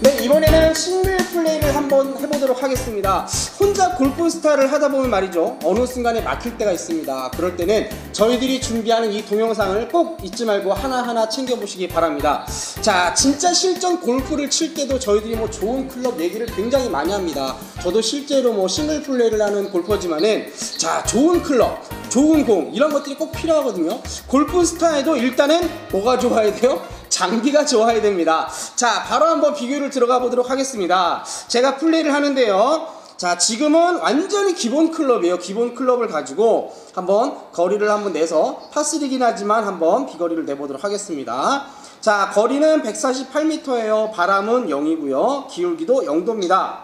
네, 이번에는 싱글 플레이를 한번 해보도록 하겠습니다. 혼자 골프스타를 하다 보면 말이죠. 어느 순간에 막힐 때가 있습니다. 그럴 때는 저희들이 준비하는 이 동영상을 꼭 잊지 말고 하나하나 챙겨보시기 바랍니다. 자, 진짜 실전 골프를 칠 때도 저희들이 뭐 좋은 클럽 얘기를 굉장히 많이 합니다. 저도 실제로 뭐 싱글 플레이를 하는 골퍼지만은 자, 좋은 클럽, 좋은 공, 이런 것들이 꼭 필요하거든요. 골프스타에도 일단은 뭐가 좋아야 돼요? 장비가 좋아야 됩니다. 자, 바로 한번 비교를 들어가 보도록 하겠습니다. 제가 플레이를 하는데요. 자, 지금은 완전히 기본 클럽이에요. 기본 클럽을 가지고 한번 거리를 한번 내서 파스리긴 하지만 한번 비거리를 내보도록 하겠습니다. 자, 거리는 148m예요. 바람은 0이고요. 기울기도 0도입니다.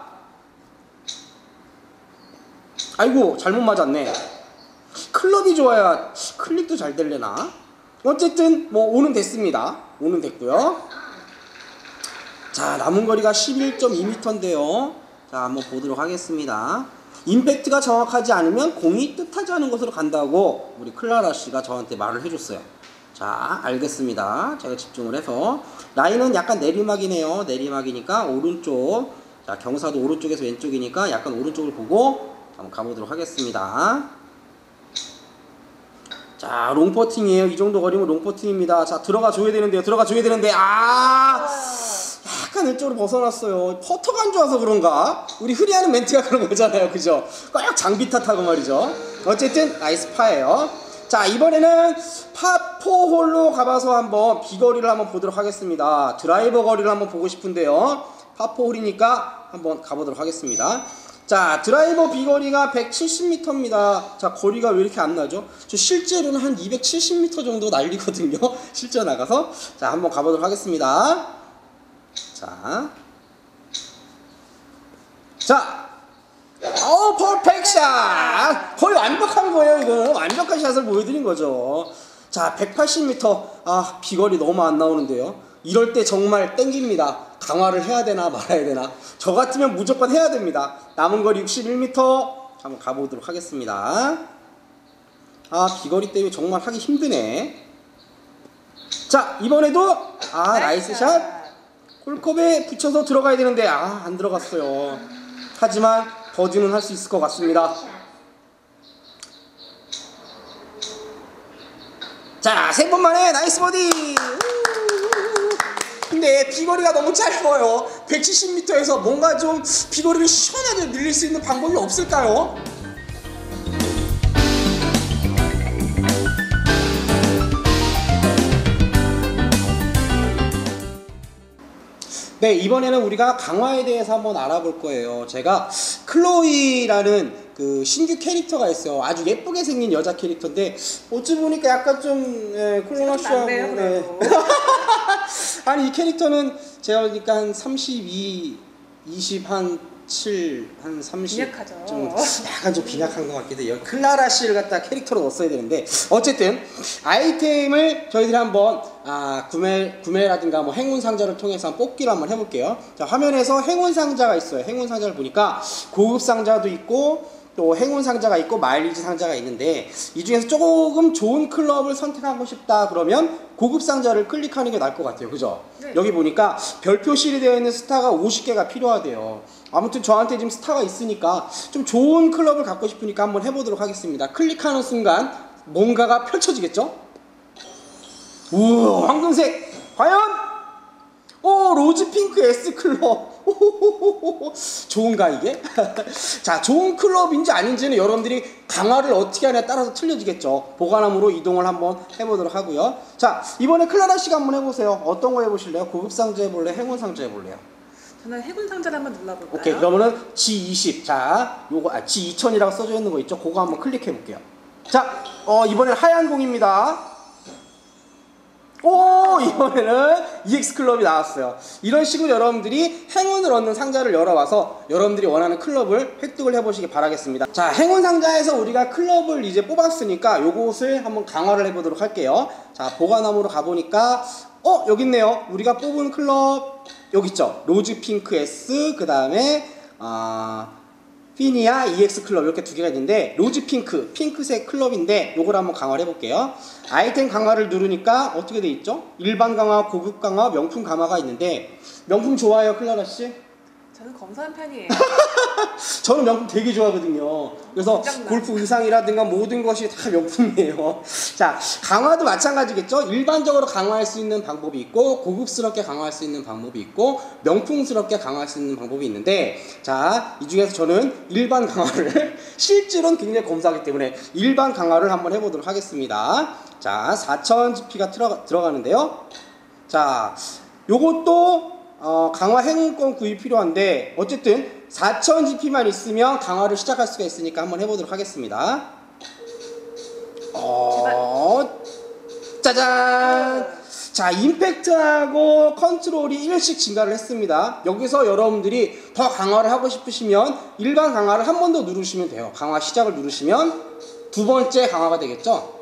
아이고, 잘못 맞았네. 클럽이 좋아야 클릭도 잘 될래나? 어쨌든 뭐 오는 됐습니다. 오는 됐고요. 자 남은 거리가 11.2m인데요. 자 한번 보도록 하겠습니다. 임팩트가 정확하지 않으면 공이 뜻하지 않은 곳으로 간다고 우리 클라라 씨가 저한테 말을 해줬어요. 자 알겠습니다. 제가 집중을 해서 라인은 약간 내리막이네요. 내리막이니까 오른쪽. 자 경사도 오른쪽에서 왼쪽이니까 약간 오른쪽을 보고 한번 가보도록 하겠습니다. 자, 롱퍼팅이에요. 이 정도 거리면 롱퍼팅입니다. 자, 들어가 줘야 되는데요. 들어가 줘야 되는데, 아! 약간 왼쪽으로 벗어났어요. 퍼터가 안 좋아서 그런가? 우리 흐리하는 멘트가 그런 거잖아요. 그죠? 꼭 장비 탓하고 말이죠. 어쨌든, 나이스 파예요. 자, 이번에는 파4홀로 가봐서 한번 비거리를 한번 보도록 하겠습니다. 드라이버 거리를 한번 보고 싶은데요. 파4홀이니까 한번 가보도록 하겠습니다. 자 드라이버 비거리가 170m입니다 자 거리가 왜 이렇게 안 나죠 저 실제로는 한 270m 정도 날리거든요 실제 나가서 자 한번 가보도록 하겠습니다 자 자, 어, 퍼펙샷! 거의 완벽한 거예요, 이거는. 완벽한 샷을 보여드린 거죠. 자, 180m. 아, 비거리 너무 안 나오는데요. 이럴 때 정말 땡깁니다. 강화를 해야 되나 말아야 되나. 저 같으면 무조건 해야 됩니다. 남은 거리 61m 한번 가보도록 하겠습니다. 아 비거리 때문에 정말 하기 힘드네. 자 이번에도 아 나이스 샷. 홀컵에 붙여서 들어가야 되는데 아 안 들어갔어요. 하지만 버디는 할 수 있을 것 같습니다. 자, 세 번 만에 나이스 버디! 근데 비거리가 너무 짧아요. 170m에서 뭔가 좀 비거리를 시원하게 늘릴 수 있는 방법이 없을까요? 네, 이번에는 우리가 강화에 대해서 한번 알아볼 거예요. 제가 클로이라는 그 신규 캐릭터가 있어요. 아주 예쁘게 생긴 여자 캐릭터인데 어찌 보니까 약간 좀 예, 콜로나쇼하고 네. 아니 이 캐릭터는 제가 보니까 한 32, 20, 한 7, 한 30. 빈약하죠. 좀 약간 좀 빈약한 것 같기도 해요. 클라라 씨를 갖다 캐릭터로 넣었어야 되는데 어쨌든 아이템을 저희들이 한번 아, 구매 구매라든가 뭐 행운 상자를 통해서 한번 뽑기를 한번 해볼게요. 자 화면에서 행운 상자가 있어요. 행운 상자를 보니까 고급 상자도 있고 또 행운 상자가 있고 마일리지 상자가 있는데 이 중에서 조금 좋은 클럽을 선택하고 싶다 그러면 고급 상자를 클릭하는 게 나을 것 같아요. 그죠? 네. 여기 보니까 별표실이 되어 있는 스타가 50개가 필요하대요. 아무튼 저한테 지금 스타가 있으니까 좀 좋은 클럽을 갖고 싶으니까 한번 해보도록 하겠습니다. 클릭하는 순간 뭔가가 펼쳐지겠죠? 우와 황금색 과연? 오 로즈 핑크 S 클럽 좋은가 이게? 자 좋은 클럽인지 아닌지는 여러분들이 강화를 어떻게 하냐에 따라서 틀려지겠죠 보관함으로 이동을 한번 해보도록 하고요 자 이번에 클라라 씨가 한번 해보세요 어떤 거 해보실래요? 고급 상자 해볼래요? 행운 상자 해볼래요? 저는 해군 상자를 한번 눌러볼까요? 오케이 그러면은 G20 자 요거 아, G2000이라고 써져 있는 거 있죠? 그거 한번 클릭해 볼게요 자 어, 이번엔 하얀 공입니다 오 이번에는 EX 클럽이 나왔어요. 이런 식으로 여러분들이 행운을 얻는 상자를 열어와서 여러분들이 원하는 클럽을 획득을 해보시기 바라겠습니다. 자 행운 상자에서 우리가 클럽을 이제 뽑았으니까 요것을 한번 강화를 해보도록 할게요. 자 보관함으로 가보니까 어 여기 있네요. 우리가 뽑은 클럽 여기 있죠? 로즈 핑크 S 그 다음에 아 피니아 EX 클럽 이렇게 두 개가 있는데 로즈 핑크, 핑크색 클럽인데 요걸 한번 강화를 해볼게요. 아이템 강화를 누르니까 어떻게 돼 있죠? 일반 강화, 고급 강화, 명품 강화가 있는데 명품 좋아해요, 클라라 씨? 저는 검소한 편이에요. 저는 명품 되게 좋아하거든요. 그래서. 골프 의상이라든가 모든 것이 다 명품이에요. 자, 강화도 마찬가지겠죠? 일반적으로 강화할 수 있는 방법이 있고, 고급스럽게 강화할 수 있는 방법이 있고, 명품스럽게 강화할 수 있는 방법이 있는데, 자, 이 중에서 저는 일반 강화를 실제로는 굉장히 검사하기 때문에 일반 강화를 한번 해보도록 하겠습니다. 자, 4000GP가 들어가, 들어가는데요. 자, 요것도 어, 강화 행운권 구입 필요한데 어쨌든 4000GP만 있으면 강화를 시작할 수가 있으니까 한번 해보도록 하겠습니다. 어, 짜잔! 자, 임팩트하고 컨트롤이 1씩 증가를 했습니다. 여기서 여러분들이 더 강화를 하고 싶으시면 일반 강화를 한 번 더 누르시면 돼요. 강화 시작을 누르시면 두 번째 강화가 되겠죠?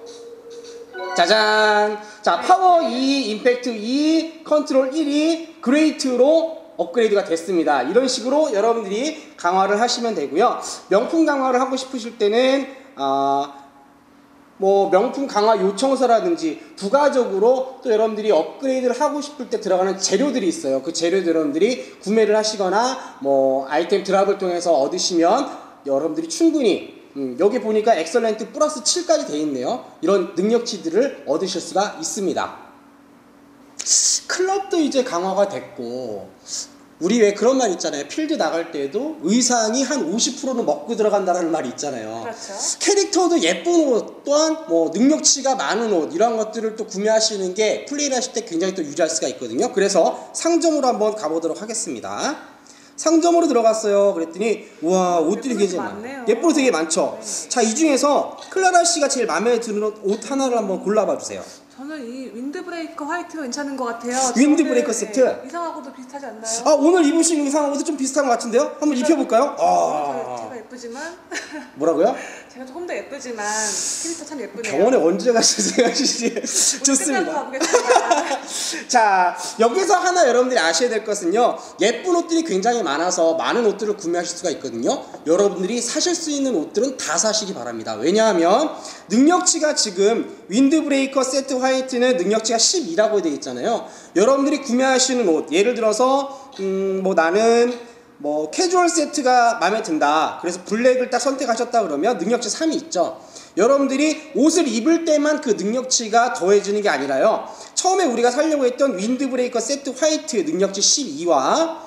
짜잔! 자, 파워 2, 임팩트 2, 컨트롤 1이 그레이트로 업그레이드가 됐습니다. 이런 식으로 여러분들이 강화를 하시면 되고요. 명품 강화를 하고 싶으실 때는 아, 뭐 명품 강화 요청서라든지 부가적으로 또 여러분들이 업그레이드를 하고 싶을 때 들어가는 재료들이 있어요. 그 재료들 여러분들이 구매를 하시거나 뭐 아이템 드랍을 통해서 얻으시면 여러분들이 충분히 음, 여기 보니까 엑설렌트 플러스 7까지 돼 있네요. 이런 능력치들을 얻으실 수가 있습니다. 클럽도 이제 강화가 됐고 우리 왜 그런 말 있잖아요. 필드 나갈 때도 의상이 한 50%는 먹고 들어간다는 말이 있잖아요. 그렇죠. 캐릭터도 예쁜 옷 또한 뭐 능력치가 많은 옷 이런 것들을 또 구매하시는 게 플레이를 하실 때 굉장히 또 유지할 수가 있거든요. 그래서 상점으로 한번 가보도록 하겠습니다. 상점으로 들어갔어요. 그랬더니 우와 옷들이 굉장히 많아요. 많네요. 예쁜 옷 되게 많죠. 네. 자이 중에서 클라라 씨가 제일 마음에 드는 옷- 옷 하나를 한번 골라봐 주세요. 저는 이 윈드브레이커 화이트가 괜찮은 것 같아요. 윈드브레이커 세트? 네, 이상하고도 비슷하지 않나요? 아 오늘 입으신 옷도 좀 비슷한 것 같은데요? 한번 입혀볼까요? 저- 아 제가 예쁘지만 뭐라고요? 제가 조금 더 예쁘지만 캐릭터 참 예쁘네요. 병원에 언제 가실 생각이시 곧 끝나고 좋습니다. 자 여기서 하나 여러분들이 아셔야 될 것은요. 예쁜 옷들이 굉장히 많아서 많은 옷들을 구매하실 수가 있거든요. 여러분들이 사실 수 있는 옷들은 다 사시기 바랍니다. 왜냐하면 능력치가 지금 윈드브레이커 세트 화이트는 능력치가 12라고 되어 있잖아요. 여러분들이 구매하시는 옷 예를 들어서 음, 뭐 나는 뭐 캐주얼 세트가 마음에 든다 그래서 블랙을 딱 선택하셨다 그러면 능력치 3이 있죠 여러분들이 옷을 입을 때만 그 능력치가 더해지는 게 아니라요. 처음에 우리가 살려고 했던 윈드브레이커 세트 화이트 능력치 12와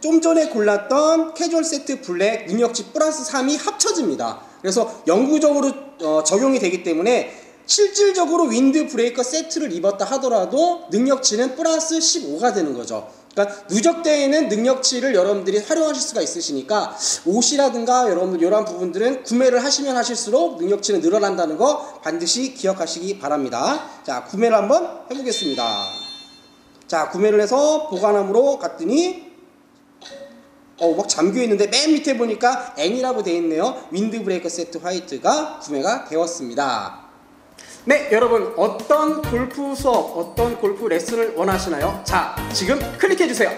좀 전에 골랐던 캐주얼 세트 블랙 능력치 플러스 3이 합쳐집니다. 그래서 영구적으로 어, 적용이 되기 때문에 실질적으로 윈드 브레이커 세트를 입었다 하더라도 능력치는 플러스 15가 되는 거죠. 그러니까 누적 때에는 능력치를 여러분들이 활용하실 수가 있으시니까 옷이라든가 여러분들 이러한 부분들은 구매를 하시면 하실수록 능력치는 늘어난다는 거 반드시 기억하시기 바랍니다. 자, 구매를 한번 해보겠습니다. 자, 구매를 해서 보관함으로 갔더니 어, 막 잠겨 있는데 맨 밑에 보니까 N이라고 되어 있네요. 윈드브레이커 세트 화이트가 구매가 되었습니다. 네, 여러분 어떤 골프 수업, 어떤 골프 레슨을 원하시나요? 자, 지금 클릭해 주세요.